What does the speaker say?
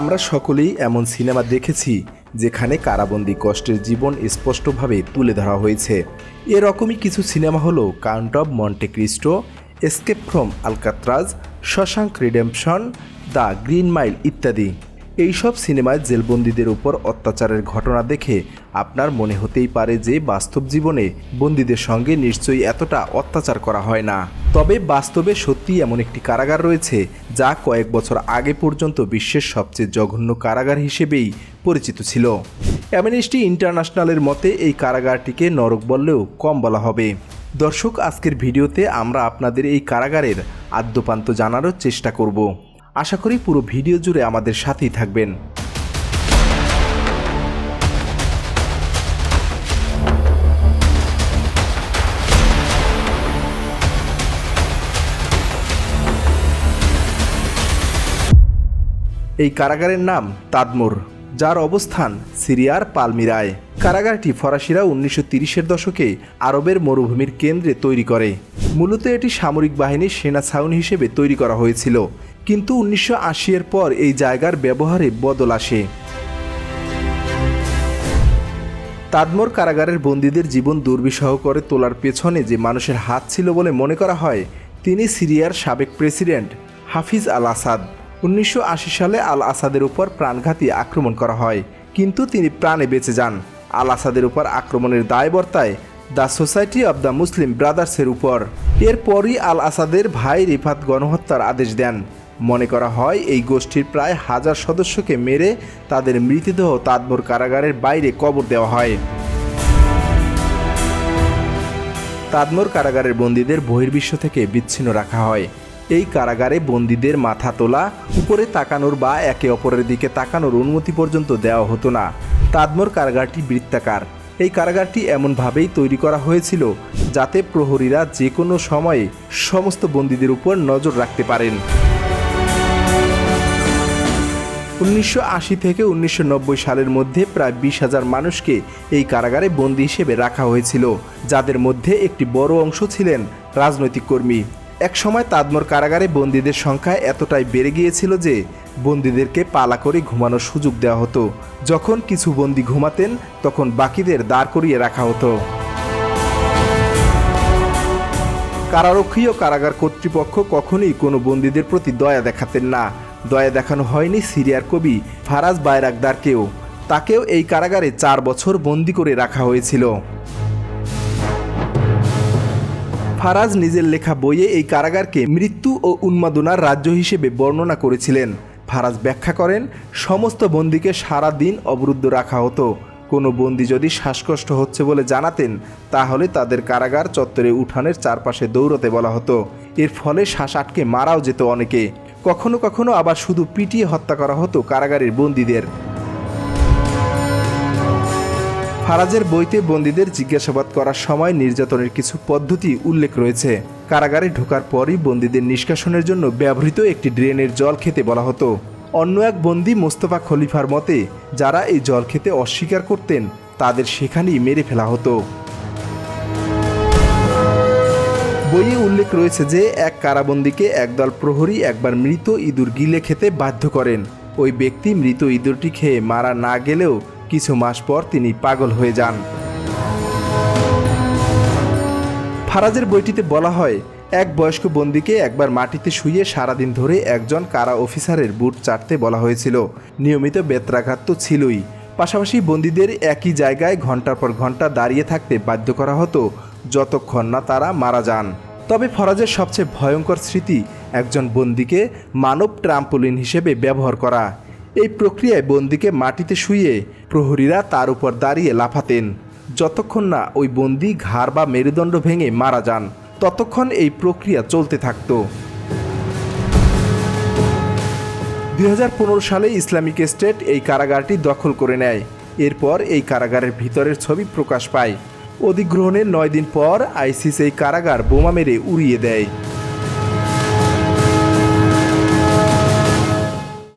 আমরা সকলেই এমন সিনেমা দেখেছি যেখানে কারাবন্দি কষ্টের জীবন স্পষ্টভাবে তুলে ধরা হয়েছে। এরকমই কিছু সিনেমা হলো Count of Monte Cristo escape from Alcatraz Shawshank Redemption the Green Mile ইত্যাদি। এইসব সিনেমায় জেলবন্দীদের উপর অত্যাচারের ঘটনা দেখে আপনার মনে হতেই পারে যে বাস্তব জীবনে বন্দীদের সঙ্গে নিশ্চয়ই এতটা অত্যাচার করা হয় না। তবে বাস্তবে সত্যিই এমন একটি কারাগার রয়েছে যা কয়েক বছর আগে পর্যন্ত বিশ্বের সবচেয়ে জঘন্য কারাগার হিসেবেই পরিচিত ছিল। অ্যামনেস্টি ইন্টারন্যাশনালের মতে এই কারাগারটিকে নরক বললেও কম বলা হবে। দর্শক, আজকের ভিডিওতে আমরা আপনাদের এই কারাগারের আদ্যপান্ত জানারও চেষ্টা করব। আশা করি পুরো ভিডিও জুড়ে আমাদের সাথেই থাকবেন। এই কারাগারের নাম তাদমোর, যার অবস্থান সিরিয়ার পালমিরায়। কারাগারটি ফরাসিরা উনিশশো তিরিশের দশকে আরবের মরুভূমির কেন্দ্রে তৈরি করে। মূলত এটি সামরিক বাহিনীর সেনা ছাউনি হিসেবে তৈরি করা হয়েছিল, কিন্তু উনিশশো আশি এর পর এই জায়গার ব্যবহারে বদল আসে। তাদমোর কারাগারের বন্দীদের জীবন দুর্বিষহ করে তোলার পেছনে যে মানুষের হাত ছিল বলে মনে করা হয়, তিনি সিরিয়ার সাবেক প্রেসিডেন্ট হাফিজ আল আসাদ উনিশশো আশি সালে আল আসাদের উপর প্রাণঘাতী আক্রমণ করা হয়, কিন্তু তিনি প্রাণে বেঁচে যান। আল আসাদের উপর আক্রমণের দায় বর্তায় the society of the Muslim ব্রাদার্সের উপর। এরপরই আল আসাদের ভাই রিফাত গণহত্যার আদেশ দেন। মনে করা হয়, এই গোষ্ঠীর প্রায় হাজার সদস্যকে মেরে তাদের মৃতদেহ তাদমোর কারাগারের বাইরে কবর দেওয়া হয়। তাদমোর কারাগারের বন্দীদের বহির্বিশ্ব থেকে বিচ্ছিন্ন রাখা হয়। এই কারাগারে বন্দীদের মাথা তোলা, উপরে তাকানোর বা একে অপরের দিকে তাকানোর অনুমতি পর্যন্ত দেওয়া হতো না। তাদমোর কারাগারটি বৃত্তাকার। এই কারাগারটি এমনভাবেই তৈরি করা হয়েছিল যাতে প্রহরীরা যে কোনো সময়ে সমস্ত বন্দীদের উপর নজর রাখতে পারেন। উনিশশো আশি থেকে উনিশশো নব্বই সালের মধ্যে প্রায় বিশ হাজার মানুষকে এই কারাগারে বন্দী হিসেবে রাখা হয়েছিল, যাদের মধ্যে একটি বড় অংশ ছিলেন রাজনৈতিক কর্মী। একসময় তাদমোর কারাগারে বন্দীদের সংখ্যা এতটাই বেড়ে গিয়েছিল যে বন্দীদেরকে পালা করে ঘুমানোর সুযোগ দেওয়া হতো। যখন কিছু বন্দি ঘুমাতেন, তখন বাকিদের দাঁড় করিয়ে রাখা হতো। কারারক্ষী ও কারাগার কর্তৃপক্ষ কখনোই কোনো বন্দীদের প্রতি দয়া দেখাতেন না। দয়া দেখানো হয়নি সিরিয়ার কবি ফারাজ বায়রাকদারকেও তাকেও এই কারাগারে চার বছর বন্দি করে রাখা হয়েছিল। ফারাজ নিজের লেখা বইয়ে এই কারাগারকে মৃত্যু ও উন্মাদনার রাজ্য হিসেবে বর্ণনা করেছিলেন। ফারাজ ব্যাখ্যা করেন, সমস্ত বন্দীকে সারা দিন অবরুদ্ধ রাখা হতো। কোনো বন্দি যদি শ্বাসকষ্ট হচ্ছে বলে জানাতেন, তাহলে তাদের কারাগার চত্বরে উঠানের চারপাশে দৌড়তে বলা হতো। এর ফলে শ্বাস আটকে মারাও যেত অনেকে। কখনো কখনো আবার শুধু পিটিয়ে হত্যা করা হতো কারাগারের বন্দীদের। ফারাজের বইতে বন্দীদের জিজ্ঞাসাবাদ করার সময় নির্যাতনের কিছু পদ্ধতি উল্লেখ রয়েছে। কারাগারে ঢোকার পরই বন্দীদের নিষ্কাশনের জন্য ব্যবহৃত একটি ড্রেনের জল খেতে বলা হতো। অন্য এক বন্দি মোস্তফা খলিফার মতে, যারা এই জল খেতে অস্বীকার করতেন, তাদের সেখানেই মেরে ফেলা হতো। বইয়ে উল্লেখ রয়েছে যে, এক কারাবন্দীকে একদল প্রহরী একবার মৃত ইঁদুর গিলে খেতে বাধ্য করেন। ওই ব্যক্তি মৃত ইঁদুরটি খেয়ে মারা না গেলেও কিছু মাস পর তিনি পাগল হয়ে যান। ফারাজের বইটিতে বলা হয়, এক বয়স্ক বন্দিকে একবার মাটিতে শুয়ে সারাদিন ধরে একজন কারা অফিসারের বুট চাটতে বলা হয়েছিল। নিয়মিত বেত্রাঘাত তো ছিলই। পাশাপাশি বন্দীদের একই জায়গায় ঘণ্টার পর ঘণ্টা দাঁড়িয়ে থাকতে বাধ্য করা হতো, যতক্ষণ না তারা মারা যান। তবে ফরাজের সবচেয়ে ভয়ঙ্কর স্মৃতি একজন বন্দিকে মানব ট্রাম্পোলিন হিসেবে ব্যবহার করা। এই প্রক্রিয়ায় বন্দিকে মাটিতে শুয়ে প্রহরীরা তার উপর দাঁড়িয়ে লাফাতেন। যতক্ষণ না ওই বন্দি ঘাড় বা মেরুদণ্ড ভেঙে মারা যান, ততক্ষণ এই প্রক্রিয়া চলতে থাকত। দুই হাজার পনেরো সালে ইসলামিক স্টেট এই কারাগারটি দখল করে নেয়। এরপর এই কারাগারের ভিতরের ছবি প্রকাশ পায়। অধিগ্রহণের নয় দিন পর আইসিস এই কারাগার বোমা মেরে উড়িয়ে দেয়।